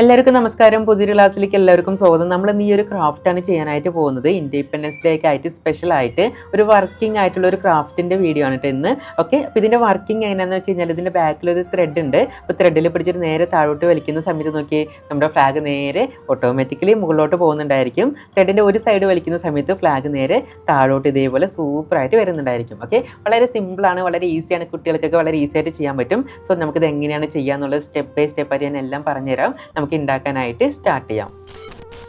എല്ലാവർക്കും നമസ്കാരം. പുതിയൊരു ക്ലാസ്സിലേക്ക് എല്ലാവർക്കും സ്വാഗതം. നമ്മൾ ഈ ഒരു ക്രാഫ്റ്റാണ് ചെയ്യാനായിട്ട് പോകുന്നത്. ഇൻഡിപെൻഡൻസ് ഡേ ഒക്കെ ആയിട്ട് സ്പെഷ്യൽ ആയിട്ട് ഒരു വർക്കിംഗ് ആയിട്ടുള്ള ഒരു ക്രാഫ്റ്റിന്റെ വീഡിയോ ആണ് കേട്ടോ ഇന്ന്. ഓക്കെ അപ്പോൾ ഇതിന്റെ വർക്കിംഗ് എങ്ങനെയാണെന്ന് വെച്ച് കഴിഞ്ഞാൽ ഇതിന്റെ ബാക്കിലൊരു ത്രെഡ് ഉണ്ട്. അപ്പോൾ ത്രെഡിൽ പിടിച്ചിട്ട് നേരെ താഴോട്ട് വലിക്കുന്ന സമയത്ത് നോക്കി നമ്മുടെ ഫ്ലാഗ് നേരെ ഓട്ടോമാറ്റിക്കലി മുകളിലോട്ട് പോകുന്നുണ്ടായിരിക്കും. ത്രെഡിന്റെ ഒരു സൈഡ് വലിക്കുന്ന സമയത്ത് ഫ്ലാഗ് നേരെ താഴോട്ട് ഇതേപോലെ സൂപ്പറായിട്ട് വരുന്നുണ്ടായിരിക്കും. ഓക്കെ വളരെ സിമ്പിളാണ് വളരെ ഈസിയാണ് കുട്ടികൾക്കൊക്കെ വളരെ ഈസിയായിട്ട് ചെയ്യാൻ പറ്റും. സോ നമുക്കിത് എങ്ങനെയാണ് ചെയ്യാന്നുള്ളത് സ്റ്റെപ്പ് ബൈ സ്റ്റെപ്പായിട്ട് ഞാൻ എല്ലാം പറഞ്ഞുതരാം. നമുക്ക് ഉണ്ടാക്കാനായിട്ട് സ്റ്റാർട്ട് ചെയ്യാം.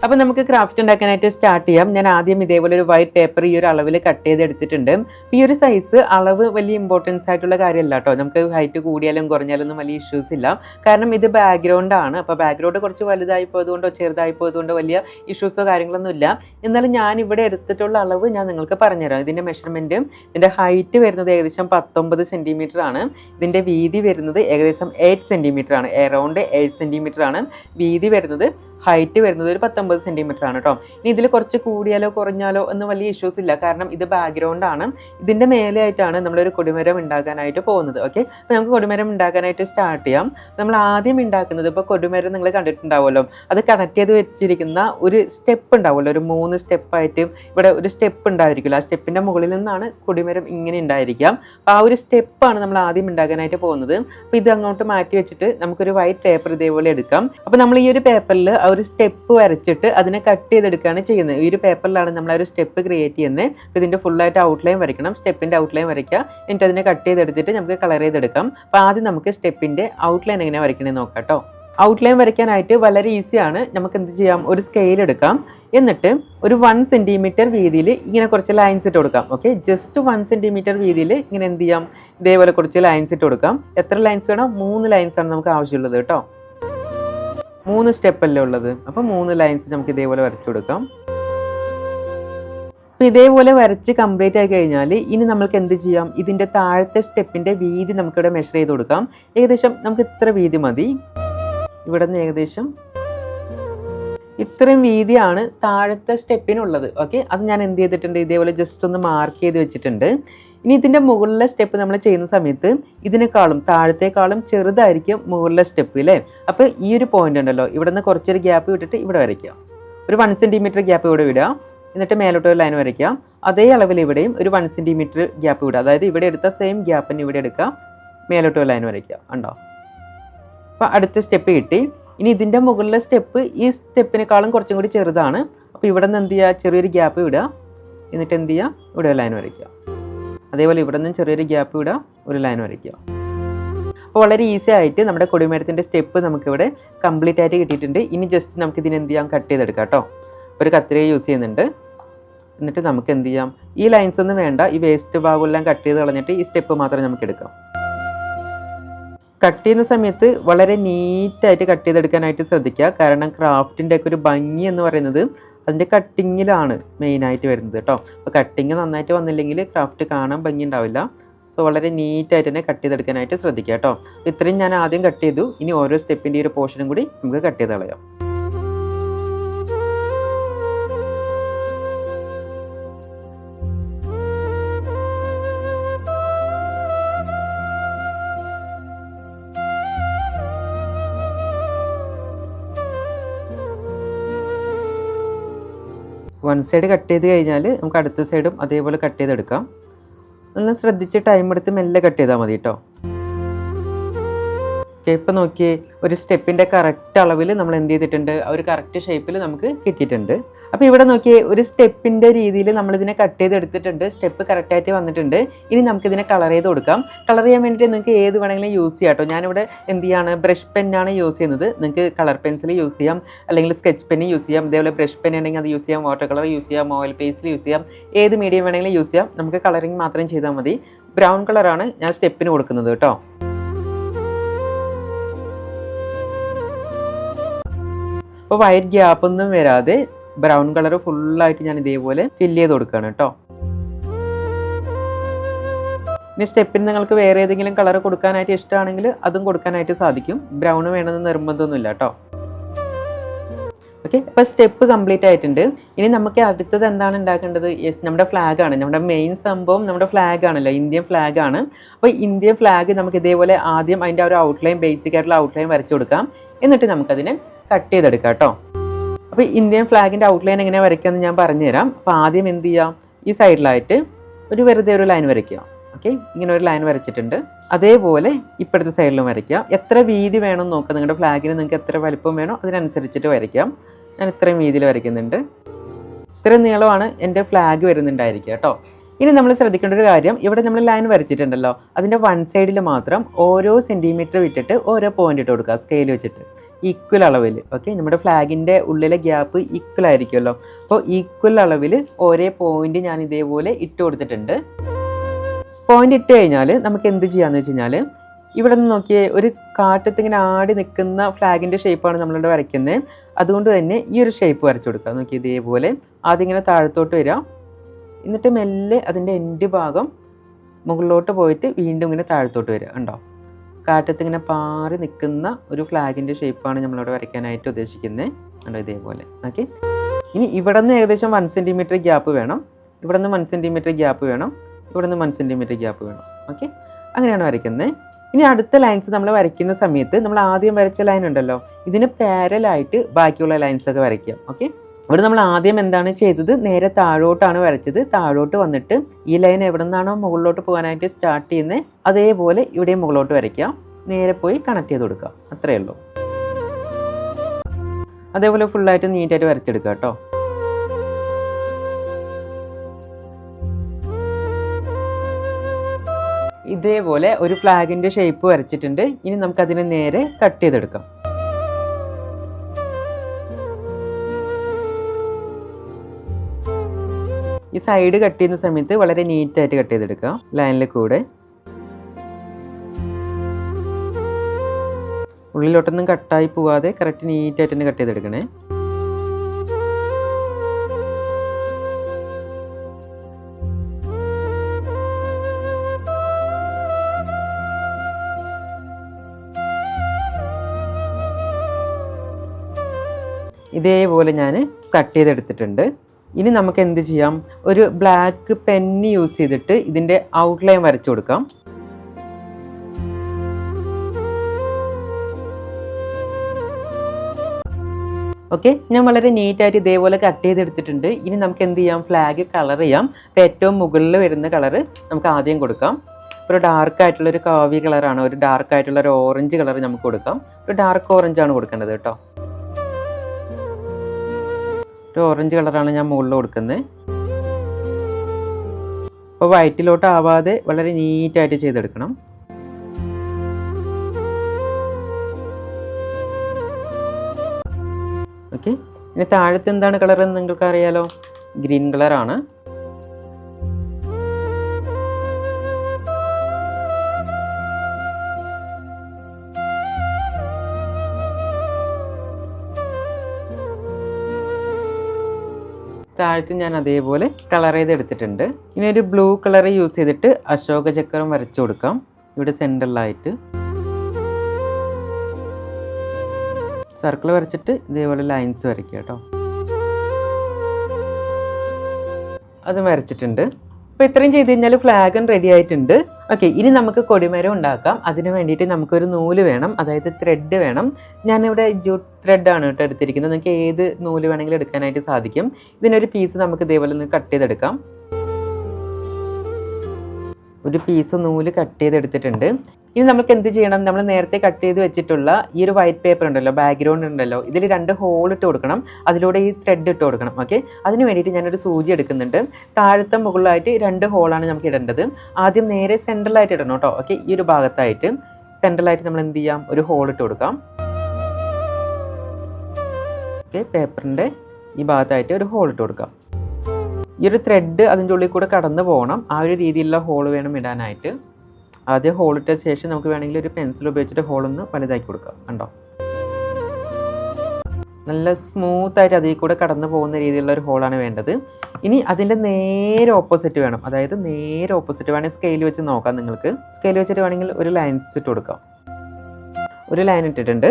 അപ്പോൾ നമുക്ക് ക്രാഫ്റ്റ് ഉണ്ടാക്കാനായിട്ട് സ്റ്റാർട്ട് ചെയ്യാം. ഞാൻ ആദ്യം ഇതേപോലെ ഒരു വൈറ്റ് പേപ്പർ ഈ ഒരു അളവിൽ കട്ട് ചെയ്ത് എടുത്തിട്ടുണ്ട്. ഈ ഒരു സൈസ് അളവ് വലിയ ഇമ്പോർട്ടൻസ് ആയിട്ടുള്ള കാര്യമല്ല കേട്ടോ നമുക്ക് ഹൈറ്റ് കൂടിയാലും കുറഞ്ഞാലും ഒന്നും വലിയ ഇഷ്യൂസ് ഇല്ല. കാരണം ഇത് ബാക്ക്ഗ്രൗണ്ട് ആണ്. അപ്പോൾ ബാക്ക്ഗ്രൗണ്ട് കുറച്ച് വലുതായി പോയതുകൊണ്ടോ ചെറുതായി പോയതുകൊണ്ടോ വലിയ ഇഷ്യൂസോ കാര്യങ്ങളൊന്നും ഇല്ല. എന്നാലും ഞാൻ ഇവിടെ എടുത്തിട്ടുള്ള അളവ് ഞാൻ നിങ്ങൾക്ക് പറഞ്ഞുതരാം. ഇതിന്റെ മെഷർമെന്റ് ഇതിന്റെ ഹൈറ്റ് വരുന്നത് ഏകദേശം പത്തൊമ്പത് സെന്റിമീറ്റർ ആണ്. ഇതിന്റെ വീതി വരുന്നത് ഏകദേശം എയ്റ്റ് സെന്റിമീറ്റർ ആണ്. എറൗണ്ട് എയ്റ്റ് സെന്റിമീറ്റർ ആണ്. വീതി വരുന്നത് ഹൈറ്റ് വരുന്നത് ഒരു പത്തൊമ്പത് സെന്റിമീറ്റർ ആണ് കേട്ടോ ഇനി ഇതിൽ കുറച്ച് കൂടിയാലോ കുറഞ്ഞാലോ എന്ന് വലിയ ഇഷ്യൂസ് ഇല്ല. കാരണം ഇത് ബാക്ക്ഗ്രൗണ്ട് ആണ്. ഇതിന്റെ മേലെയായിട്ടാണ് നമ്മളൊരു കൊടിമരം ഉണ്ടാക്കാനായിട്ട് പോകുന്നത്. ഓക്കെ അപ്പോൾ നമുക്ക് കൊടിമരം ഉണ്ടാക്കാനായിട്ട് സ്റ്റാർട്ട് ചെയ്യാം. നമ്മൾ ആദ്യം ഉണ്ടാക്കുന്നത് ഇപ്പോൾ കൊടിമരം നിങ്ങൾ കണ്ടിട്ടുണ്ടാവുമല്ലോ. അത് കണക്ട് ചെയ്ത് വെച്ചിരിക്കുന്ന ഒരു സ്റ്റെപ്പ് ഉണ്ടാവുമല്ലോ. ഒരു മൂന്ന് സ്റ്റെപ്പായിട്ട് ഇവിടെ ഒരു സ്റ്റെപ്പ് ഉണ്ടായിരിക്കില്ല ആ സ്റ്റെപ്പിന്റെ മുകളിൽ നിന്നാണ് കൊടിമരം ഇങ്ങനെ ഉണ്ടായിരിക്കാം അപ്പോൾ ആ ഒരു സ്റ്റെപ്പാണ് നമ്മൾ ആദ്യം ഉണ്ടാക്കാനായിട്ട് പോകുന്നത്. അപ്പോൾ ഇത് അങ്ങോട്ട് മാറ്റി വെച്ചിട്ട് നമുക്കൊരു വൈറ്റ് പേപ്പർ ഇതേപോലെ എടുക്കാം. അപ്പോൾ നമ്മൾ ഈ ഒരു പേപ്പറിൽ ഒരു സ്റ്റെപ്പ് വരച്ചിട്ട് അതിനെ കട്ട് ചെയ്തെടുക്കുകയാണ് ചെയ്യുന്നത്. ഈ ഒരു പേപ്പറിലാണ് നമ്മൾ ആ ഒരു സ്റ്റെപ്പ് ക്രിയേറ്റ് ചെയ്യുന്നത്. അപ്പോൾ ഇതിന്റെ ഫുള്ളായിട്ട് ഔട്ട്ലൈൻ വരയ്ക്കണം. സ്റ്റെപ്പിന്റെ ഔട്ട്ലൈൻ വരയ്ക്കുക. എന്നിട്ട് അതിനെ കട്ട് ചെയ്തെടുത്തിട്ട് നമുക്ക് കളർ ചെയ്തെടുക്കാം. അപ്പോൾ ആദ്യം നമുക്ക് സ്റ്റെപ്പിന്റെ ഔട്ട്ലൈൻ എങ്ങനെ വരയ്ക്കണമെന്ന് നോക്കാം കേട്ടോ. ഔട്ട്ലൈൻ വരയ്ക്കാനായിട്ട് വളരെ ഈസിയാണ് നമുക്ക് എന്ത് ചെയ്യാം? ഒരു സ്കെയിൽ എടുക്കാം. എന്നിട്ട് ഒരു വൺ സെന്റിമീറ്റർ വീതിയിൽ ഇങ്ങനെ കുറച്ച് ലൈൻസ് ഇട്ട് കൊടുക്കാം. ഓക്കെ ജസ്റ്റ് വൺ സെന്റിമീറ്റർ വീതിയിൽ ഇങ്ങനെ എന്ത് ചെയ്യാം? ഇതേപോലെ കുറച്ച് ലൈൻസ് ഇട്ട് കൊടുക്കാം. എത്ര ലൈൻസ് വേണം? മൂന്ന് ലൈൻസ് ആണ് നമുക്ക് ആവശ്യമുള്ളത് കേട്ടോ. മൂന്ന് സ്റ്റെപ്പ് അല്ലേ ഉള്ളത്? അപ്പം മൂന്ന് ലൈൻസ് നമുക്ക് ഇതേപോലെ വരച്ചു കൊടുക്കാം. അപ്പം ഇതേപോലെ വരച്ച് കംപ്ലീറ്റ് ആയി കഴിഞ്ഞാൽ ഇനി നമുക്ക് എന്ത് ചെയ്യാം? ഇതിന്റെ താഴത്തെ സ്റ്റെപ്പിന്റെ വീതി നമുക്കിവിടെ മെഷർ ചെയ്ത് കൊടുക്കാം. ഏകദേശം നമുക്ക് ഇത്ര വീതി മതി. ഇവിടെ നിന്ന് ഏകദേശം ഇത്രയും വീതിയാണ് താഴത്തെ സ്റ്റെപ്പിനുള്ളത്. ഓക്കെ അത് ഞാൻ എന്ത് ചെയ്തിട്ടുണ്ട്? ഇതേപോലെ ജസ്റ്റ് ഒന്ന് മാർക്ക് ചെയ്ത് വെച്ചിട്ടുണ്ട്. ഇനി ഇതിന്റെ മുകളിലെ സ്റ്റെപ്പ് നമ്മൾ ചെയ്യുന്ന സമയത്ത് ഇതിനേക്കാളും താഴത്തേക്കാളും ചെറുതായിരിക്കും മുകളിലെ സ്റ്റെപ്പ് അല്ലേ അപ്പോൾ ഈ ഒരു പോയിന്റ് ഉണ്ടല്ലോ. ഇവിടെ നിന്ന് കുറച്ചൊരു ഗ്യാപ്പ് വിട്ടിട്ട് ഇവിടെ വരയ്ക്കുക. ഒരു വൺ സെന്റിമീറ്റർ ഗ്യാപ്പ് ഇവിടെ വിടുക. എന്നിട്ട് മേലോട്ട് ഒരു ലൈൻ വരയ്ക്കാം അതേ അളവിൽ ഇവിടെയും ഒരു വൺ സെന്റിമീറ്റർ ഗ്യാപ്പ് വിടുക. അതായത് ഇവിടെ എടുത്ത സെയിം ഗ്യാപ്പിന് ഇവിടെ എടുക്കാം മേലോട്ട് ഒരു ലൈൻ വരയ്ക്കുക. ഉണ്ടോ അപ്പോൾ അടുത്ത സ്റ്റെപ്പ് കിട്ടി. ഇനി ഇതിന്റെ മുകളിലെ സ്റ്റെപ്പ് ഈ സ്റ്റെപ്പിനേക്കാളും കുറച്ചും കൂടി ചെറുതാണ്. അപ്പോൾ ഇവിടെ നിന്ന് എന്ത് ചെയ്യുക? ചെറിയൊരു ഗ്യാപ്പ് വിടുക എന്നിട്ട് എന്ത് ചെയ്യുക? ഇവിടെ ലൈൻ വരയ്ക്കുക. അതേപോലെ ഇവിടെ നിന്ന് ചെറിയൊരു ഗ്യാപ്പ് വിടുക ഒരു ലൈൻ വരയ്ക്കുക. അപ്പോൾ വളരെ ഈസി ആയിട്ട് നമ്മുടെ കൊടിമേടത്തിന്റെ സ്റ്റെപ്പ് നമുക്കിവിടെ കംപ്ലീറ്റ് ആയിട്ട് കിട്ടിയിട്ടുണ്ട്. ഇനി ജസ്റ്റ് നമുക്ക് ഇതിന് എന്ത് ചെയ്യാം? കട്ട് ചെയ്തെടുക്കാം കേട്ടോ. ഒരു കത്രിക യൂസ് ചെയ്യുന്നുണ്ട്. എന്നിട്ട് നമുക്ക് എന്ത് ചെയ്യാം? ഈ ലൈൻസ് ഒന്നും വേണ്ട. ഈ വേസ്റ്റ് ഭാഗമെല്ലാം കട്ട് ചെയ്ത് കളഞ്ഞിട്ട് ഈ സ്റ്റെപ്പ് മാത്രം നമുക്ക് എടുക്കാം. കട്ട് ചെയ്യുന്ന സമയത്ത് വളരെ നീറ്റായിട്ട് കട്ട് ചെയ്തെടുക്കാനായിട്ട് ശ്രദ്ധിക്കുക. കാരണം ക്രാഫ്റ്റിന്റെ ഒക്കെ ഒരു ഭംഗി എന്ന് പറയുന്നത് അതിന്റെ കട്ടിങ്ങിലാണ് മെയിനായിട്ട് വരുന്നത് കേട്ടോ. അപ്പോൾ കട്ടിങ് നന്നായിട്ട് വന്നില്ലെങ്കിൽ ക്രാഫ്റ്റ് കാണാൻ ഭംഗി ഉണ്ടാവില്ല. സോ വളരെ നീറ്റായിട്ട് തന്നെ കട്ട് ചെയ്തെടുക്കാനായിട്ട് ശ്രദ്ധിക്കുക കേട്ടോ. ഇത്രയും ഞാൻ ആദ്യം കട്ട് ചെയ്തു. ഇനി ഓരോ സ്റ്റെപ്പിന്റെ ഒരു പോർഷനും കൂടി നമുക്ക് കട്ട് ചെയ്ത് കളയാം. വൺ സൈഡ് കട്ട് ചെയ്ത് കഴിഞ്ഞാൽ നമുക്ക് അടുത്ത സൈഡും അതേപോലെ കട്ട് ചെയ്തെടുക്കാം. നല്ല ശ്രദ്ധിച്ച് ടൈം എടുത്ത് മെല്ലെ കട്ട് ചെയ്താൽ മതി കേട്ടോ ഓക്കെ ഇപ്പം നോക്കിയേ ഒരു സ്റ്റെപ്പിന്റെ കറക്റ്റ് അളവിൽ നമ്മൾ എന്ത് ചെയ്തിട്ടുണ്ട്? ഒരു കറക്റ്റ് ഷേപ്പിൽ നമുക്ക് കിട്ടിയിട്ടുണ്ട്. അപ്പോൾ ഇവിടെ നോക്കിയേ ഒരു സ്റ്റെപ്പിന്റെ രീതിയിൽ നമ്മളിതിനെ കട്ട് ചെയ്ത് എടുത്തിട്ടുണ്ട്. സ്റ്റെപ്പ് കറക്റ്റായിട്ട് വന്നിട്ടുണ്ട്. ഇനി നമുക്കിതിനെ കളർ ചെയ്ത് കൊടുക്കാം. കളർ ചെയ്യാൻ വേണ്ടിയിട്ട് നിങ്ങൾക്ക് ഏത് വേണമെങ്കിലും യൂസ് ചെയ്യാം കേട്ടോ ഞാനിവിടെ എന്ത് ചെയ്യാണ് ബ്രഷ് പെന്നാണ് യൂസ് ചെയ്യുന്നത്. നിങ്ങൾക്ക് കളർ പെൻസിൽ യൂസ് ചെയ്യാം അല്ലെങ്കിൽ സ്കെച്ച് പെന്ന് യൂസ് ചെയ്യാം. ഇതേപോലെ ബ്രഷ് പെൻ ഉണ്ടെങ്കിൽ അത് യൂസ് ചെയ്യാം. വാട്ടർ കളർ യൂസ് ചെയ്യാം. ഓയിൽ പേസ്റ്റ് യൂസ് ചെയ്യാം. ഏത് മീഡിയം വേണമെങ്കിലും യൂസ് ചെയ്യാം. നമുക്ക് കളറിങ് മാത്രം ചെയ്താൽ മതി. ബ്രൗൺ കളറാണ് ഞാൻ സ്റ്റെപ്പിന് കൊടുക്കുന്നത് കേട്ടോ അപ്പോൾ വൈറ്റ് ഗ്യാപ്പ് ഒന്നും വരാതെ ബ്രൗൺ കളർ ഫുള്ളായിട്ട് ഞാൻ ഇതേപോലെ ഫില്ല് ചെയ്ത് കൊടുക്കുകയാണ് കേട്ടോ. ഇനി സ്റ്റെപ്പിൽ നിങ്ങൾക്ക് വേറെ ഏതെങ്കിലും കളർ കൊടുക്കാനായിട്ട് ഇഷ്ടമാണെങ്കിൽ അതും കൊടുക്കാനായിട്ട് സാധിക്കും. ബ്രൗൺ വേണമെന്ന് നിർബന്ധമൊന്നുമില്ല കേട്ടോ. ഓക്കെ അപ്പോൾ സ്റ്റെപ്പ് കംപ്ലീറ്റ് ആയിട്ടുണ്ട്. ഇനി നമുക്ക് അടുത്തത് എന്താണ് ഉണ്ടാക്കേണ്ടത്? യെസ് നമ്മുടെ ഫ്ലാഗ് ആണ്. നമ്മുടെ മെയിൻ സംഭവം നമ്മുടെ ഫ്ലാഗ് ആണല്ലോ. ഇന്ത്യൻ ഫ്ലാഗ് ആണ്. അപ്പോൾ ഇന്ത്യൻ ഫ്ലാഗ് നമുക്ക് ഇതേപോലെ ആദ്യം അതിന്റെ ഒരു ഔട്ട്ലൈൻ ബേസിക് ആയിട്ടുള്ള ഔട്ട്ലൈൻ വരച്ചു കൊടുക്കാം. എന്നിട്ട് നമുക്കതിനെ കട്ട് ചെയ്തെടുക്കാം കേട്ടോ. അപ്പോൾ ഇന്ത്യൻ ഫ്ലാഗിന്റെ ഔട്ട്ലൈൻ എങ്ങനെ വരയ്ക്കാമെന്ന് ഞാൻ പറഞ്ഞുതരാം. അപ്പോൾ ആദ്യം എന്ത് ചെയ്യാം? ഈ സൈഡിലായിട്ട് ഒരു വെറുതെ ഒരു ലൈൻ വരയ്ക്കുക. ഓക്കെ ഇങ്ങനെ ഒരു ലൈൻ വരച്ചിട്ടുണ്ട്. അതേപോലെ ഇപ്പോഴത്തെ സൈഡിലും വരയ്ക്കുക. എത്ര വീതി വേണം നോക്കുക. നിങ്ങളുടെ ഫ്ലാഗിന് നിങ്ങൾക്ക് എത്ര വലിപ്പം വേണോ അതിനനുസരിച്ചിട്ട് വരയ്ക്കാം. ഞാൻ ഇത്രയും വീതിയിൽ വരയ്ക്കുന്നുണ്ട്. ഇത്രയും നീളമാണ് എന്റെ ഫ്ലാഗ് വരുന്നുണ്ടായിരിക്കുക കേട്ടോ. ഇനി നമ്മൾ ശ്രദ്ധിക്കേണ്ട ഒരു കാര്യം. ഇവിടെ നമ്മൾ ലൈൻ വരച്ചിട്ടുണ്ടല്ലോ. അതിന്റെ വൺ സൈഡിൽ മാത്രം ഓരോ സെന്റിമീറ്റർ വിട്ടിട്ട് ഓരോ പോയിന്റ് ഇട്ട് കൊടുക്കുക. സ്കെയിൽ വെച്ചിട്ട്. ഈക്വൽ അളവിൽ. ഓക്കെ നമ്മുടെ ഫ്ലാഗിന്റെ ഉള്ളിലെ ഗ്യാപ്പ് ഈക്വൽ ആയിരിക്കുമല്ലോ. അപ്പോൾ ഈക്വൽ അളവിൽ ഓരോ പോയിന്റ് ഞാൻ ഇതേപോലെ ഇട്ട് കൊടുത്തിട്ടുണ്ട്. പോയിന്റ് ഇട്ട് കഴിഞ്ഞാൽ നമുക്ക് എന്ത് ചെയ്യാന്ന് വെച്ച് കഴിഞ്ഞാൽ ഇവിടെ നിന്ന് നോക്കിയേ ഒരു കാട്ടത്ത് ഇങ്ങനെ ആടി നിൽക്കുന്ന ഫ്ലാഗിന്റെ ഷേപ്പാണ് നമ്മളിവിടെ വരയ്ക്കുന്നത് അതുകൊണ്ട് തന്നെ ഈ ഒരു ഷേപ്പ് വരച്ചു കൊടുക്കുക. നോക്കി ഇതേപോലെ ആദ്യം ഇങ്ങനെ താഴത്തോട്ട് വരാം എന്നിട്ട് മെല്ലെ അതിന്റെ എൻഡ് ഭാഗം മുകളിലോട്ട് പോയിട്ട് വീണ്ടും ഇങ്ങനെ താഴത്തോട്ട് വരിക. ഉണ്ടോ കാറ്റത്ത് ഇങ്ങനെ പാറി നിൽക്കുന്ന ഒരു ഫ്ലാഗിന്റെ ഷേപ്പാണ് നമ്മളിവിടെ വരയ്ക്കാനായിട്ട് ഉദ്ദേശിക്കുന്നത്. കണ്ടോ ഇതേപോലെ. ഓക്കെ. ഇനി ഇവിടെ നിന്ന് ഏകദേശം വൺ സെന്റിമീറ്റർ ഗ്യാപ്പ് വേണം. ഇവിടെ നിന്ന് വൺ സെന്റിമീറ്റർ ഗ്യാപ്പ് വേണം. ഇവിടെ നിന്ന് വൺ സെന്റിമീറ്റർ ഗ്യാപ്പ് വേണം. ഓക്കെ. അങ്ങനെയാണ് വരയ്ക്കുന്നത്. ഇനി അടുത്ത ലൈൻസ് നമ്മൾ വരയ്ക്കുന്ന സമയത്ത് നമ്മൾ ആദ്യം വരച്ച ലൈൻ ഉണ്ടല്ലോ. ഇതിന് പാരലായിട്ട് ബാക്കിയുള്ള ലൈൻസൊക്കെ വരയ്ക്കാം. ഓക്കെ. ഇവിടെ നമ്മൾ ആദ്യം എന്താണ് ചെയ്തത്? നേരെ താഴോട്ടാണ് വരച്ചത്. താഴോട്ട് വന്നിട്ട് ഈ ലൈൻ എവിടെ നിന്നാണോ മുകളിലോട്ട് പോകാനായിട്ട് സ്റ്റാർട്ട് ചെയ്യുന്നത് അതേപോലെ ഇവിടെ മുകളിലോട്ട് വരയ്ക്കാം നേരെ പോയി കണക്ട് ചെയ്ത് കൊടുക്കാം അത്രയേ ഉള്ളൂ. അതേപോലെ ഫുള്ളായിട്ട് നീറ്റായിട്ട് വരച്ചെടുക്കുക കേട്ടോ. ഇതേപോലെ ഒരു ഫ്ലാഗിന്റെ ഷേപ്പ് വരച്ചിട്ടുണ്ട്. ഇനി നമുക്കതിനെ നേരെ കട്ട് ചെയ്തെടുക്കാം. ഈ സൈഡ് കട്ട് ചെയ്യുന്ന സമയത്ത് വളരെ നീറ്റായിട്ട് കട്ട് ചെയ്തെടുക്കുക. ലൈനിൽ കൂടെ. ഉള്ളിലോട്ടൊന്നും കട്ടായി പോവാതെ കറക്റ്റ് നീറ്റായിട്ട് തന്നെ കട്ട് ചെയ്തെടുക്കണേ. ഇതേപോലെ ഞാൻ കട്ട് ചെയ്തെടുത്തിട്ടുണ്ട്. ഇനി നമുക്ക് എന്ത് ചെയ്യാം? ഒരു ബ്ലാക്ക് പെന്ന് യൂസ് ചെയ്തിട്ട് ഇതിന്റെ ഔട്ട്ലൈൻ വരച്ചു കൊടുക്കാം. ഓക്കെ ഞാൻ വളരെ നീറ്റായിട്ട് ഇതേപോലെ കട്ട് ചെയ്തെടുത്തിട്ടുണ്ട്. ഇനി നമുക്ക് എന്ത് ചെയ്യാം? ഫ്ലാഗ് കളർ ചെയ്യാം. അപ്പോൾ ഏറ്റവും മുകളിൽ വരുന്ന കളറ് നമുക്ക് ആദ്യം കൊടുക്കാം. ഒരു ഡാർക്ക് ആയിട്ടുള്ള ഒരു കാവ്യ കളറാണ് ഒരു ഡാർക്ക് ആയിട്ടുള്ള ഒരു ഓറഞ്ച് കളർ നമുക്ക് കൊടുക്കാം. ഒരു ഡാർക്ക് ഓറഞ്ച് ആണ് കൊടുക്കേണ്ടത് കേട്ടോ. ഒരു ഓറഞ്ച് കളറാണ് ഞാൻ മുകളിൽ കൊടുക്കുന്നത്. അപ്പോൾ വയറ്റിലോട്ട് ആവാതെ വളരെ നീറ്റായിട്ട് ചെയ്തെടുക്കണം. ഓക്കെ ഇനി താഴത്ത് എന്താണ് കളർ എന്ന് നിങ്ങൾക്ക് അറിയാലോ ഗ്രീൻ കളറാണ് താഴത്ത് ഞാൻ അതേപോലെ കളർ ചെയ്തെടുത്തിട്ടുണ്ട്. ഇനി ഒരു ബ്ലൂ കളർ യൂസ് ചെയ്തിട്ട് അശോക ചക്രം വരച്ചു കൊടുക്കാം. ഇവിടെ സെന്ററിലായിട്ട് സർക്കിൾ വരച്ചിട്ട് ഇതേപോലെ ലൈൻസ് വരയ്ക്കുക കേട്ടോ. അതും വരച്ചിട്ടുണ്ട്. അപ്പോൾ ഇത്രയും ചെയ്ത് കഴിഞ്ഞാൽ ഫ്ലാഗും റെഡി ആയിട്ടുണ്ട്. ഓക്കെ ഇനി നമുക്ക് കൊടിമരം ഉണ്ടാക്കാം. അതിന് വേണ്ടിയിട്ട് നമുക്കൊരു നൂൽ വേണം. അതായത് ത്രെഡ് വേണം. ഞാനിവിടെ ജൂട്ട് ത്രെഡാണ് കേട്ടോ എടുത്തിരിക്കുന്നത്. നിങ്ങൾക്ക് ഏത് നൂൽ വേണമെങ്കിലും എടുക്കാനായിട്ട് സാധിക്കും. ഇതിനൊരു പീസ് നമുക്ക് ഇതേപോലെ ഒന്ന് കട്ട് ചെയ്തെടുക്കാം. ഒരു പീസ് നൂൽ കട്ട് ചെയ്തെടുത്തിട്ടുണ്ട്. ഇനി നമുക്ക് എന്ത് ചെയ്യണം? നമ്മൾ നേരത്തെ കട്ട് ചെയ്ത് വെച്ചിട്ടുള്ള ഈ ഒരു വൈറ്റ് പേപ്പർ ഉണ്ടല്ലോ ബാക്ക്ഗ്രൗണ്ട് ഉണ്ടല്ലോ ഇതിൽ രണ്ട് ഹോൾ ഇട്ട് കൊടുക്കണം. അതിലൂടെ ഈ ത്രെഡ് ഇട്ട് കൊടുക്കണം ഓക്കെ അതിന് വേണ്ടിയിട്ട് ഞാനൊരു സൂചി എടുക്കുന്നുണ്ട്. താഴത്തെ മുകളിലായിട്ട് രണ്ട് ഹോളാണ് നമുക്ക് ഇടേണ്ടത്. ആദ്യം നേരെ സെൻട്രലായിട്ട് ഇടണം കേട്ടോ ഓക്കെ ഈ ഒരു ഭാഗത്തായിട്ട് സെൻട്രലായിട്ട് നമ്മൾ എന്ത് ചെയ്യാം? ഒരു ഹോൾ ഇട്ട് കൊടുക്കാം. ഓക്കെ പേപ്പറിന്റെ ഈ ഭാഗത്തായിട്ട് ഒരു ഹോൾ ഇട്ട് കൊടുക്കാം. ഈ ഒരു ത്രെഡ് അതിന്റെ ഉള്ളിൽ കൂടെ കടന്നു പോകണം. ആ ഒരു രീതിയിലുള്ള ഹോൾ വേണം ഇടാനായിട്ട്. ആദ്യം ഹോൾ ഇട്ട ശേഷം നമുക്ക് വേണമെങ്കിൽ ഒരു പെൻസിൽ ഉപയോഗിച്ചിട്ട് ഹോളൊന്ന് വലുതാക്കി കൊടുക്കാം. കണ്ടോ? നല്ല സ്മൂത്ത് ആയിട്ട് അതിൽ കൂടെ കടന്നു പോകുന്ന രീതിയിലുള്ള ഒരു ഹോളാണ് വേണ്ടത്. ഇനി അതിന്റെ നേരെ ഓപ്പോസിറ്റ് വേണം. അതായത് നേരെ ഓപ്പോസിറ്റ് വേണമെങ്കിൽ സ്കെയിൽ വെച്ച് നോക്കാം നിങ്ങൾക്ക്. സ്കെയിൽ വെച്ചിട്ട് വേണമെങ്കിൽ ഒരു ലൈൻസ് ഇട്ട് കൊടുക്കാം. ഒരു ലൈൻ ഇട്ടിട്ടുണ്ട്.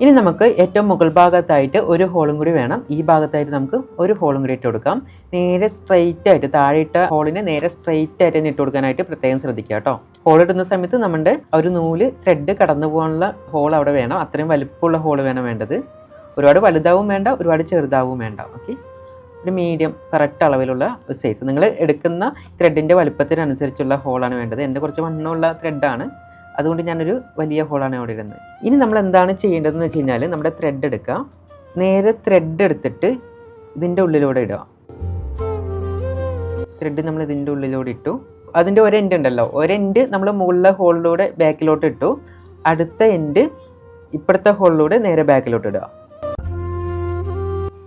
ഇനി നമുക്ക് ഏറ്റവും മുകൾ ഭാഗത്തായിട്ട് ഒരു ഹോളും കൂടി വേണം. ഈ ഭാഗത്തായിട്ട് നമുക്ക് ഒരു ഹോളും കൂടി ഇട്ട് കൊടുക്കാം. നേരെ സ്ട്രെയിറ്റ് ആയിട്ട് താഴെ ഇട്ട ഹോളിന് നേരെ സ്ട്രെയിറ്റ് ആയിട്ട് തന്നെ ഇട്ട് കൊടുക്കാനായിട്ട് പ്രത്യേകം ശ്രദ്ധിക്കുക കേട്ടോ. ഹോൾ ഇടുന്ന സമയത്ത് നമ്മുടെ ഒരു നൂൽ ത്രെഡ് കടന്നു പോകാനുള്ള ഹോൾ അവിടെ വേണം. അത്രയും വലുപ്പമുള്ള ഹോൾ വേണം വേണ്ടത്. ഒരുപാട് വലുതാവും വേണ്ട ഒരുപാട് ചെറുതാവും വേണ്ട. ഓക്കെ ഒരു മീഡിയം കറക്റ്റ് അളവിലുള്ള സൈസ് നിങ്ങൾ എടുക്കുന്ന ത്രെഡിന്റെ വലുപ്പത്തിനനുസരിച്ചുള്ള ഹോളാണ് വേണ്ടത്. എന്റെ കുറച്ച് വണ്ണമുള്ള ത്രെഡാണ് അതുകൊണ്ട് ഞാനൊരു വലിയ ഹോളാണ് അവിടെ ഇടുന്നത് ഇനി നമ്മൾ എന്താണ് ചെയ്യേണ്ടതെന്ന് വെച്ച് കഴിഞ്ഞാൽ നമ്മുടെ ത്രെഡ് എടുക്കാം. നേരെ ത്രെഡ് എടുത്തിട്ട് ഇതിന്റെ ഉള്ളിലൂടെ ഇടുക. ത്രെഡ് നമ്മൾ ഇതിന്റെ ഉള്ളിലൂടെ ഇട്ടു. അതിന്റെ ഒരു എൻഡ് ഉണ്ടല്ലോ. ഒരു എൻഡ് നമ്മൾ മുകളിലെ ഹോളിലൂടെ ബാക്കിലോട്ട് ഇട്ടു. അടുത്ത എൻഡ് ഇപ്പോഴത്തെ ഹോളിലൂടെ നേരെ ബാക്കിലോട്ട് ഇടുക.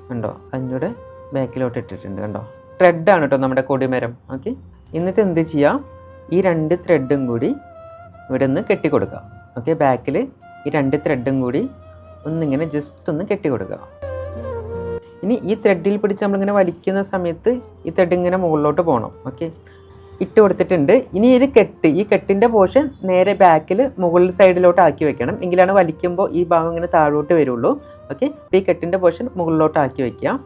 കണ്ടോ? അതിന്റെ ബാക്കിലോട്ട് ഇട്ടിട്ടുണ്ട് കണ്ടോ? ത്രെഡാണ് കേട്ടോ നമ്മുടെ കൊടിമരം. ഓക്കെ എന്നിട്ട് എന്ത് ചെയ്യാം? ഈ രണ്ട് ത്രെഡും കൂടി ഇവിടെ നിന്ന് കെട്ടിക്കൊടുക്കുക. ഓക്കെ ബാക്കിൽ ഈ രണ്ട് ത്രെഡും കൂടി ഒന്നിങ്ങനെ ജസ്റ്റ് ഒന്ന് കെട്ടി കൊടുക്കുക ഇനി ഈ ത്രെഡിൽ പിടിച്ച് നമ്മളിങ്ങനെ വലിക്കുന്ന സമയത്ത് ഈ ത്രെഡ് ഇങ്ങനെ മുകളിലോട്ട് പോകണം. ഓക്കെ ഇട്ട് കൊടുത്തിട്ടുണ്ട്. ഇനി ഒരു കെട്ട് ഈ കെട്ടിന്റെ പോർഷൻ നേരെ ബാക്കിൽ മുകളിൽ സൈഡിലോട്ട് ആക്കി വെക്കണം. എങ്കിലാണ് വലിക്കുമ്പോൾ ഈ ഭാഗം ഇങ്ങനെ താഴോട്ട് വരുള്ളൂ. ഓക്കെ അപ്പോൾ ഈ കെട്ടിന്റെ പോർഷൻ മുകളിലോട്ട് ആക്കി വെക്കുക.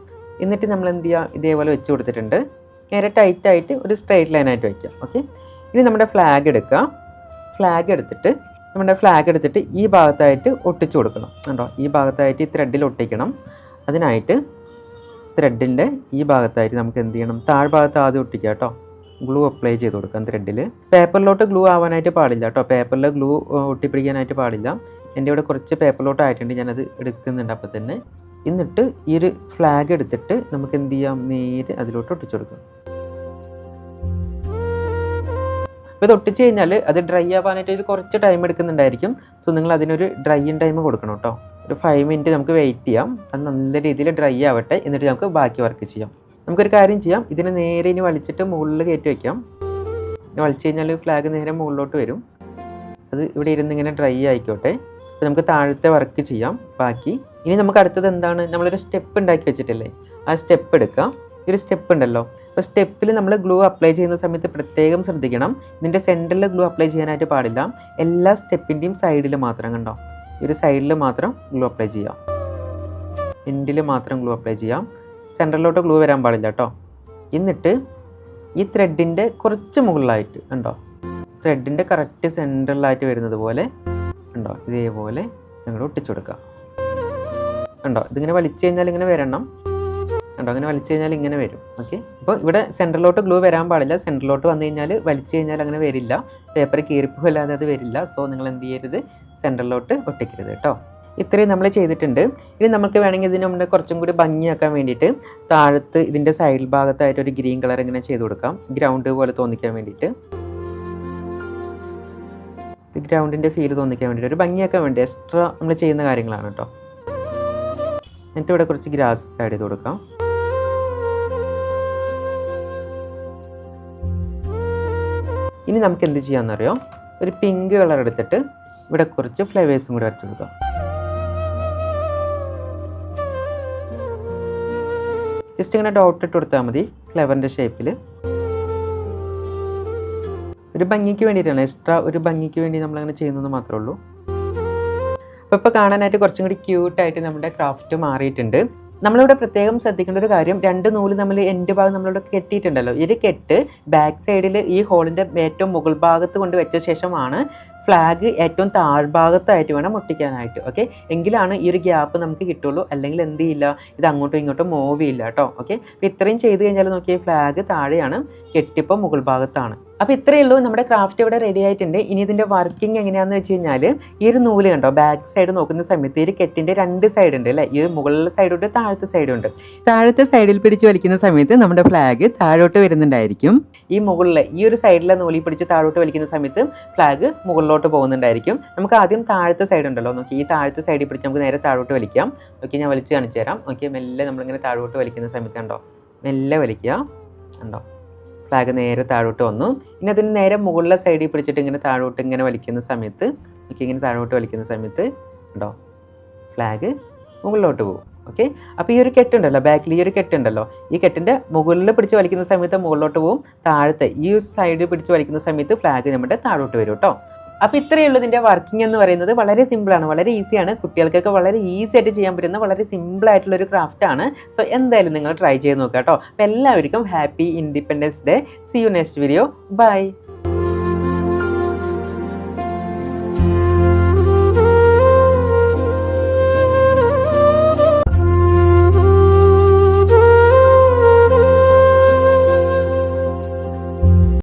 എന്നിട്ട് നമ്മൾ എന്ത് ചെയ്യുക? ഇതേപോലെ വെച്ച് കൊടുത്തിട്ടുണ്ട്. നേരെ ടൈറ്റായിട്ട് ഒരു സ്ട്രെയിറ്റ് ലൈനായിട്ട് വയ്ക്കുക ഓക്കെ ഇനി നമ്മുടെ ഫ്ലാഗ് എടുക്കുക. ഫ്ലാഗ് എടുത്തിട്ട് നമ്മുടെ ഫ്ലാഗ് എടുത്തിട്ട് ഈ ഭാഗത്തായിട്ട് ഒട്ടിച്ചു കൊടുക്കണം. കണ്ടോ? ഈ ഭാഗത്തായിട്ട് ഈ ത്രെഡിൽ ഒട്ടിക്കണം. അതിനായിട്ട് ത്രെഡിന്റെ ഈ ഭാഗത്തായിട്ട് നമുക്ക് എന്ത് ചെയ്യണം? താഴ്ഭാഗത്ത് ആദ്യം ഒട്ടിക്കുക കേട്ടോ. ഗ്ലൂ അപ്ലൈ ചെയ്ത് കൊടുക്കാം ത്രെഡിൽ പേപ്പറിലോട്ട് ഗ്ലൂ ആവാനായിട്ട് പാടില്ല കേട്ടോ. പേപ്പറിൽ ഗ്ലൂ ഒട്ടിപ്പിടിക്കാനായിട്ട് പാടില്ല. എന്റെ ഇവിടെ കുറച്ച് പേപ്പറിലോട്ട് ആയിട്ടുണ്ട്. ഞാനത് എടുക്കുന്നുണ്ട് അപ്പോൾ തന്നെ. എന്നിട്ട് ഈ ഒരു ഫ്ലാഗ് എടുത്തിട്ട് നമുക്ക് എന്ത് ചെയ്യാം? നേരെ അതിലോട്ട് ഒട്ടിച്ചു കൊടുക്കാം. അപ്പോൾ ഇത് ഒട്ടിച്ച് കഴിഞ്ഞാൽ അത് ഡ്രൈ ആവാനായിട്ട് ഒരു കുറച്ച് ടൈം എടുക്കുന്നുണ്ടായിരിക്കും. സോ നിങ്ങൾ അതിനൊരു ഡ്രൈയിങ് ടൈം കൊടുക്കണം കേട്ടോ ഒരു ഫൈവ് മിനിറ്റ് നമുക്ക് വെയിറ്റ് ചെയ്യാം. അത് നല്ല രീതിയിൽ ഡ്രൈ ആവട്ടെ. എന്നിട്ട് നമുക്ക് ബാക്കി വർക്ക് ചെയ്യാം. നമുക്കൊരു കാര്യം ചെയ്യാം. ഇതിനെ നേരെ ഇനി വലിച്ചിട്ട് മുകളിൽ കയറ്റി വയ്ക്കാം വലിച്ചു കഴിഞ്ഞാൽ ഫ്ലാഗ് നേരെ മുകളിലോട്ട് വരും. അത് ഇവിടെ ഇരുന്ന് ഇങ്ങനെ ഡ്രൈ ആയിക്കോട്ടെ. അപ്പോൾ നമുക്ക് താഴത്തെ വർക്ക് ചെയ്യാം. ബാക്കി. ഇനി നമുക്ക് അടുത്തത് എന്താണ്? നമ്മളൊരു സ്റ്റെപ്പ് ഉണ്ടാക്കി വെച്ചിട്ടില്ലേ? ആ സ്റ്റെപ്പ് എടുക്കാം. ഒരു സ്റ്റെപ്പ് ഉണ്ടല്ലോ. അപ്പോൾ സ്റ്റെപ്പിൽ നമ്മൾ ഗ്ലൂ അപ്ലൈ ചെയ്യുന്ന സമയത്ത് പ്രത്യേകം ശ്രദ്ധിക്കണം. ഇതിന്റെ സെന്ററിൽ ഗ്ലൂ അപ്ലൈ ചെയ്യാനായിട്ട് പാടില്ല. എല്ലാ സ്റ്റെപ്പിന്റെയും സൈഡിൽ മാത്രം കണ്ടോ? ഈ ഒരു സൈഡിൽ മാത്രം ഗ്ലൂ അപ്ലൈ ചെയ്യാം. എൻഡിൽ മാത്രം ഗ്ലൂ അപ്ലൈ ചെയ്യാം. സെന്ററിലോട്ട് ഗ്ലൂ വരാൻ പാടില്ല കേട്ടോ. എന്നിട്ട് ഈ ത്രെഡിന്റെ കുറച്ച് മുകളിലായിട്ട് ഉണ്ടോ ത്രെഡിന്റെ കറക്റ്റ് സെന്ററിലായിട്ട് വരുന്നത് പോലെ ഉണ്ടോ ഇതേപോലെ നിങ്ങൾ ഒട്ടിച്ചു കൊടുക്കുക. ഉണ്ടോ ഇതിങ്ങനെ വലിച്ചു കഴിഞ്ഞാൽ ഇങ്ങനെ വരണം. കണ്ടോ? അങ്ങനെ വലിച്ചു കഴിഞ്ഞാൽ ഇങ്ങനെ വരും. ഓക്കെ അപ്പോൾ ഇവിടെ സെന്ററിലോട്ട് ഗ്ലൂ വരാൻ പാടില്ല. സെന്ററിലോട്ട് വന്നു കഴിഞ്ഞാൽ വലിച്ചു കഴിഞ്ഞാൽ അങ്ങനെ വരില്ല. പേപ്പർ കീറിപ്പോല്ലാതെ അത് വരില്ല. സോ നിങ്ങൾ എന്ത് ചെയ്യരുത്? സെന്ററിലോട്ട് ഒട്ടിക്കരുത് കേട്ടോ. ഇത്രയും നമ്മൾ ചെയ്തിട്ടുണ്ട്. ഇനി നമുക്ക് വേണമെങ്കിൽ ഇതിന് നമ്മുടെ കുറച്ചും കൂടി ഭംഗിയാക്കാൻ വേണ്ടിയിട്ട് താഴത്ത് ഇതിന്റെ സൈഡ് ഭാഗത്തായിട്ട് ഒരു ഗ്രീൻ കളർ ഇങ്ങനെ ചെയ്ത് കൊടുക്കാം. ഗ്രൗണ്ട് പോലെ തോന്നിക്കാൻ വേണ്ടിയിട്ട്. ഗ്രൗണ്ടിന്റെ ഫീൽ തോന്നിക്കാൻ വേണ്ടിയിട്ട്. ഒരു ഭംഗിയാക്കാൻ വേണ്ടി എക്സ്ട്രാ നമ്മൾ ചെയ്യുന്ന കാര്യങ്ങളാണ് കേട്ടോ. എന്നിട്ട് ഇവിടെ കുറച്ച് ഗ്രാസസ് ആഡ് ചെയ്ത് കൊടുക്കാം. ഇനി നമുക്ക് എന്ത് ചെയ്യാമെന്നറിയോ ഒരു പിങ്ക് കളർ എടുത്തിട്ട് ഇവിടെ കുറച്ച് ഫ്ലേവേഴ്സും കൂടി വരച്ചു കൊടുക്കാം. ജസ്റ്റ് ഇങ്ങനെ ഡോട്ട് ഇട്ട് കൊടുത്താൽ മതി ഫ്ലവറിന്റെ ഷേപ്പിൽ ഒരു ഭംഗിക്ക് വേണ്ടിയിട്ടാണ് എക്സ്ട്രാ ഒരു ഭംഗിക്ക് വേണ്ടി നമ്മളങ്ങനെ ചെയ്യുന്നത് മാത്രമേ ഉള്ളൂ. അപ്പോൾ ഇപ്പോൾ കാണാനായിട്ട് കുറച്ചും കൂടി ക്യൂട്ടായിട്ട് നമ്മുടെ ക്രാഫ്റ്റ് മാറിയിട്ടുണ്ട്. നമ്മളിവിടെ പ്രത്യേകം ശ്രദ്ധിക്കേണ്ട ഒരു കാര്യം രണ്ട് നൂൽ നമ്മൾ എന്റെ ഭാഗം നമ്മളിവിടെ കെട്ടിയിട്ടുണ്ടല്ലോ. ഇത് കെട്ട് ബാക്ക് സൈഡിൽ ഈ ഹോളിന്റെ ഏറ്റവും മുകൾ ഭാഗത്ത് കൊണ്ട് വെച്ച ശേഷമാണ് ഫ്ലാഗ് ഏറ്റവും താഴ്ഭാഗത്തായിട്ട് വേണം ഒട്ടിക്കാനായിട്ട്. ഓക്കെ എങ്കിലാണ് ഈ ഒരു ഗ്യാപ്പ് നമുക്ക് കിട്ടുള്ളൂ. അല്ലെങ്കിൽ എന്ത് ചെയ്യില്ല? ഇത് അങ്ങോട്ടും ഇങ്ങോട്ടും മൂവ് ചെയ്യില്ല കേട്ടോ ഓക്കെ അപ്പോൾ ഇത്രയും ചെയ്ത് കഴിഞ്ഞാൽ നോക്കിയാൽ ഫ്ലാഗ് താഴെയാണ് കെട്ടിപ്പം മുകൾ ഭാഗത്താണ്. അപ്പോൾ ഇത്രയേ ഉള്ളൂ. നമ്മുടെ ക്രാഫ്റ്റ് ഇവിടെ റെഡി ആയിട്ടുണ്ട്. ഇനി ഇതിന്റെ വർക്കിംഗ് എങ്ങനെയാണെന്ന് വെച്ച് കഴിഞ്ഞാൽ ഈ ഒരു നൂൽ കണ്ടോ? ബാക്ക് സൈഡ് നോക്കുന്ന സമയത്ത് ഈ ഒരു കെട്ടിന്റെ രണ്ട് സൈഡ് ഉണ്ട് അല്ലേ? ഈ മുകളിലെ സൈഡുണ്ട് താഴത്തെ സൈഡുണ്ട് താഴത്തെ സൈഡിൽ പിടിച്ച് വലിക്കുന്ന സമയത്ത് നമ്മുടെ ഫ്ലാഗ് താഴോട്ട് വരുന്നുണ്ടായിരിക്കും. ഈ മുകളിലെ ഈ ഒരു സൈഡിലെ നൂലിൽ പിടിച്ച് താഴോട്ട് വലിക്കുന്ന സമയത്ത് ഫ്ലാഗ് മുകളിലോട്ട് പോകുന്നുണ്ടായിരിക്കും. നമുക്ക് ആദ്യം താഴത്തെ സൈഡ് ഉണ്ടല്ലോ. നോക്കി ഈ താഴത്തെ സൈഡിൽ പിടിച്ച് നമുക്ക് നേരെ താഴോട്ട് വലിക്കാം. ഓക്കെ ഞാൻ വലിച്ച് കാണിച്ചു തരാം. ഓക്കെ മെല്ലെ നമ്മളിങ്ങനെ താഴോട്ട് വലിക്കുന്ന സമയത്ത് കണ്ടോ? മെല്ലെ വലിക്കുക. കണ്ടോ? ഫ്ലാഗ് നേരെ താഴോട്ട് വന്നു. ഇനി അതിന് നേരെ മുകളിലെ സൈഡിൽ പിടിച്ചിട്ട് ഇങ്ങനെ താഴോട്ട് ഇങ്ങനെ വലിക്കുന്ന സമയത്ത് ഓക്കെ ഇങ്ങനെ താഴോട്ട് വലിക്കുന്ന സമയത്ത് ഉണ്ടോ? ഫ്ലാഗ് മുകളിലോട്ട് പോകും. ഓക്കെ അപ്പോൾ ഈ ഒരു കെട്ടുണ്ടല്ലോ ബാക്കിൽ ഈ ഒരു കെട്ടുണ്ടല്ലോ ഈ കെട്ടിന്റെ മുകളിൽ പിടിച്ച് വലിക്കുന്ന സമയത്ത് മുകളിലോട്ട് പോകും. താഴത്തെ ഈ സൈഡിൽ സൈഡ് പിടിച്ച് വലിക്കുന്ന സമയത്ത് ഫ്ലാഗ് നമ്മുടെ താഴോട്ട് വരും കേട്ടോ. അപ്പോൾ ഇത്രയേ ഉള്ളൂ ഇതിന്റെ വർക്കിംഗ് എന്ന് പറയുന്നത്. വളരെ സിമ്പിളാണ് വളരെ ഈസിയാണ് കുട്ടികൾക്കൊക്കെ വളരെ ഈസി ആയിട്ട് ചെയ്യാൻ പറ്റുന്ന വളരെ സിമ്പിൾ ആയിട്ടുള്ള ഒരു ക്രാഫ്റ്റ് ആണ്. സോ എന്തായാലും നിങ്ങൾ ട്രൈ ചെയ്ത് നോക്കുക കേട്ടോ. അപ്പോൾ എല്ലാവർക്കും happy independence day see you next video bye